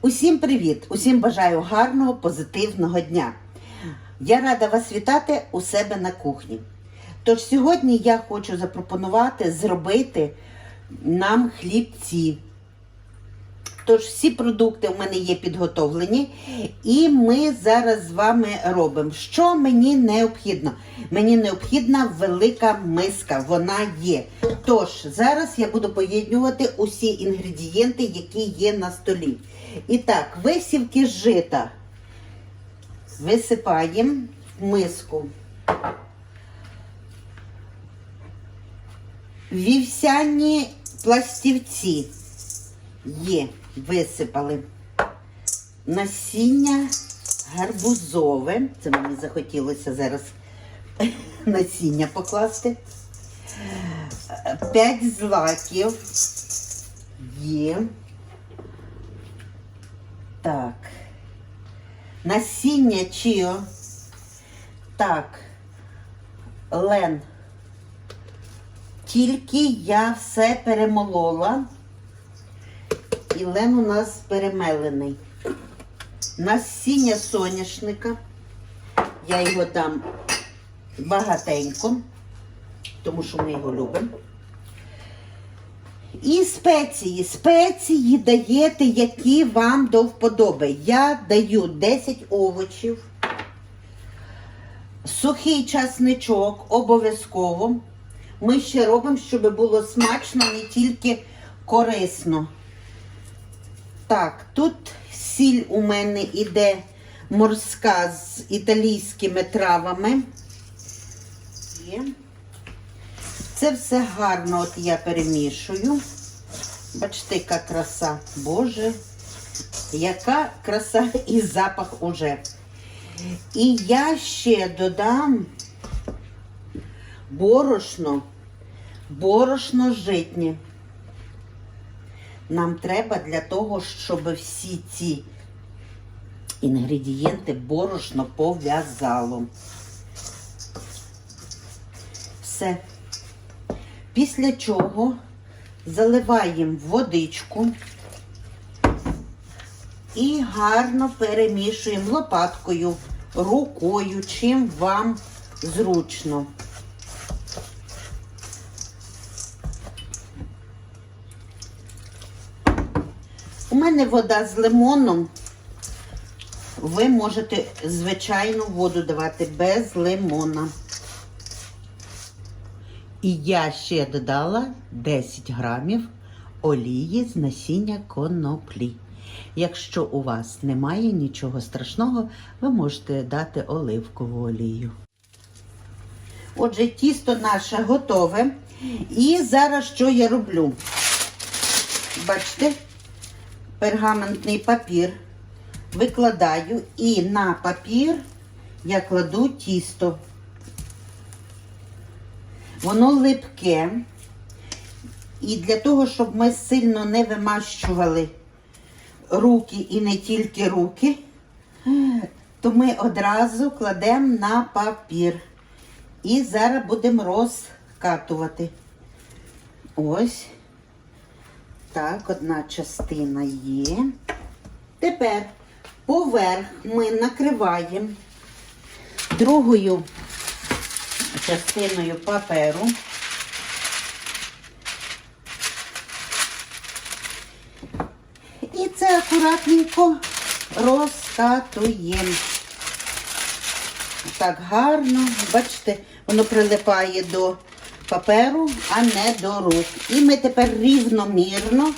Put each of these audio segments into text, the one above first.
Усім привіт! Усім бажаю гарного, позитивного дня. Я рада вас вітати у себе на кухні. Тож сьогодні я хочу запропонувати зробити нам хлібці. Тож всі продукти у мене є підготовлені, і ми зараз з вами робимо. Що мені необхідно? Мені необхідна велика миска, вона є. Тож, зараз я буду поєднувати усі інгредієнти, які є на столі. І так, висівки жита висипаємо в миску. Вівсяні пластівці є, висипали. Насіння гарбузове. Це мені захотілося зараз насіння покласти. П'ять злаків є. Так. Насіння чіо. Так. Лен. Тільки я все перемолола. І лен у нас перемелений. Насіння соняшника. Я його дам багатенько, тому що ми його любимо. І спеції. Спеції даєте, які вам до вподоби. Я даю 10 овочів, сухий часничок обов'язково. Ми ще робимо, щоб було смачно, не тільки корисно. Так, тут сіль у мене іде морська з італійськими травами. Це все гарно от я перемішую. Бачите, яка краса. Боже, яка краса і запах уже. І я ще додам борошно, борошно житнє. Нам треба для того, щоб всі ці інгредієнти борошно пов'язало. Все. Після чого заливаємо водичку і гарно перемішуємо лопаткою, рукою, чим вам зручно. Мене вода з лимоном. Ви можете звичайну воду давати без лимона. І я ще додала 10 грамів олії з насіння коноплі. Якщо у вас немає нічого страшного, ви можете дати оливкову олію. Отже, тісто наше готове. І зараз що я роблю? Бачите, пергаментний папір викладаю і на папір я кладу тісто. Воно липке. І для того, щоб ми сильно не вимащували руки і не тільки руки, то ми одразу кладемо на папір. І зараз будемо розкатувати. Ось. Так, одна частина є. Тепер поверх ми накриваємо другою частиною паперу. І це акуратненько розкатуємо. Так гарно, бачите, воно прилипає до паперу, а не до рук. І ми тепер рівномірно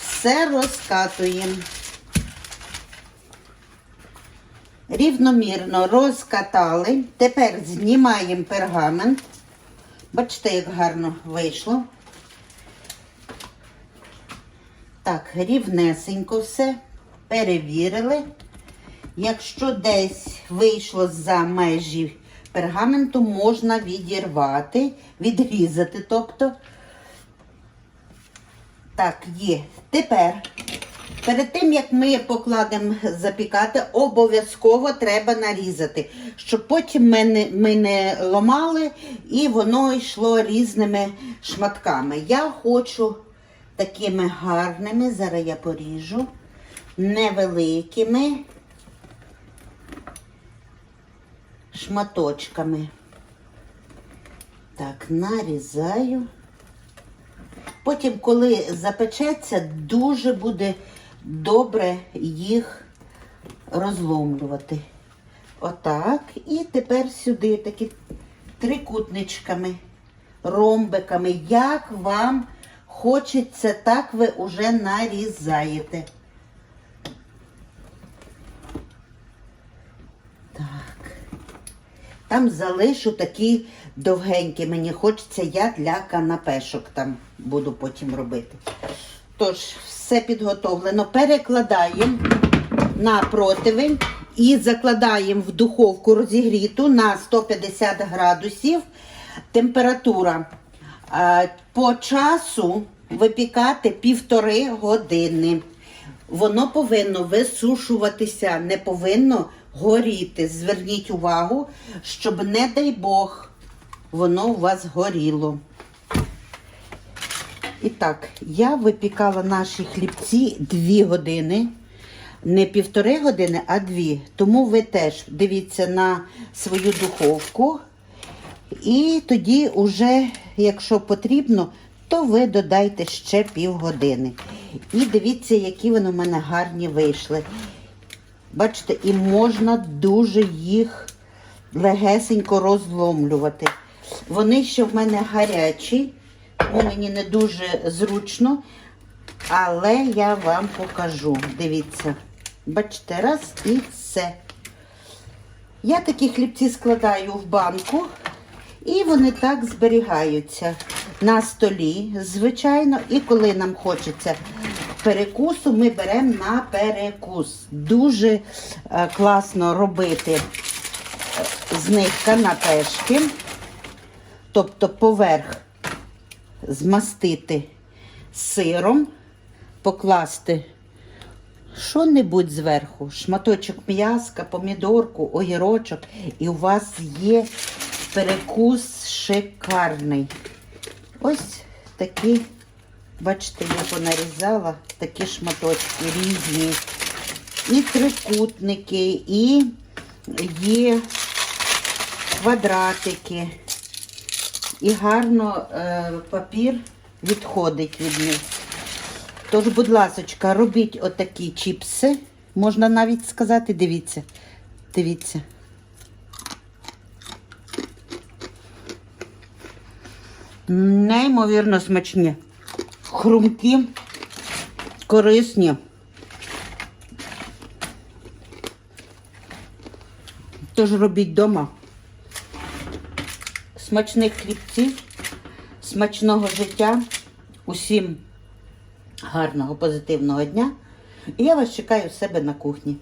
все розкатуємо. Рівномірно розкатали. Тепер знімаємо пергамент. Бачите, як гарно вийшло. Так, рівнесенько все. Перевірили. Якщо десь вийшло за межі пергаменту, можна відірвати, відрізати, тобто. Так, є. Тепер Перед тим, як ми покладемо запікати, обов'язково треба нарізати, щоб потім ми не, ми не ломали і воно йшло різними шматками. Я хочу такими гарними, зараз я поріжу. невеликими шматочками. Так, нарізаю. Потім, коли запечеться, дуже буде добре їх розломлювати. Отак. І тепер сюди такі трикутничками, ромбиками. Як вам хочеться, так ви уже нарізаєте. Там залишу такі довгенькі. Мені хочеться, я для канапешок там буду потім робити. Тож, все підготовлено. Перекладаємо на противень і закладаємо в духовку розігріту на 150 градусів. Температура е, по часу випікати півтори години. Воно повинно висушуватися, не повинно горіти. Зверніть увагу, щоб, не дай Бог, воно у вас горіло. І так, я випікала наші хлібці 2 години. Не півтори години, а дві. Тому ви теж дивіться на свою духовку. І тоді, уже, якщо потрібно, то ви додайте ще півгодини. І дивіться, які вони в мене гарні вийшли. Бачите, і можна дуже їх легесенько розломлювати. Вони ще в мене гарячі, мені не дуже зручно, але я вам покажу. Дивіться, бачите, раз і все. Я такі хлібці складаю в банку, і вони так зберігаються на столі, звичайно. І коли нам хочеться перекусу, ми беремо на перекус. Дуже е, класно робити е, з них канапешки, тобто поверх змастити сиром, покласти що-небудь зверху, шматочок м'яска, помідорку, огірочок, і у вас є перекус шикарний. Ось такі, бачите, я понарізала такі шматочки різні. І трикутники, і є квадратики. І гарно е, папір відходить від них. Тож, будь ласочка, робіть отакі чіпси. Можна навіть сказати, дивіться. Дивіться. Неймовірно смачні. Хрумкі, корисні. Тож робіть вдома. Смачних хлібців, смачного життя. Усім гарного, позитивного дня. І я вас чекаю в себе на кухні.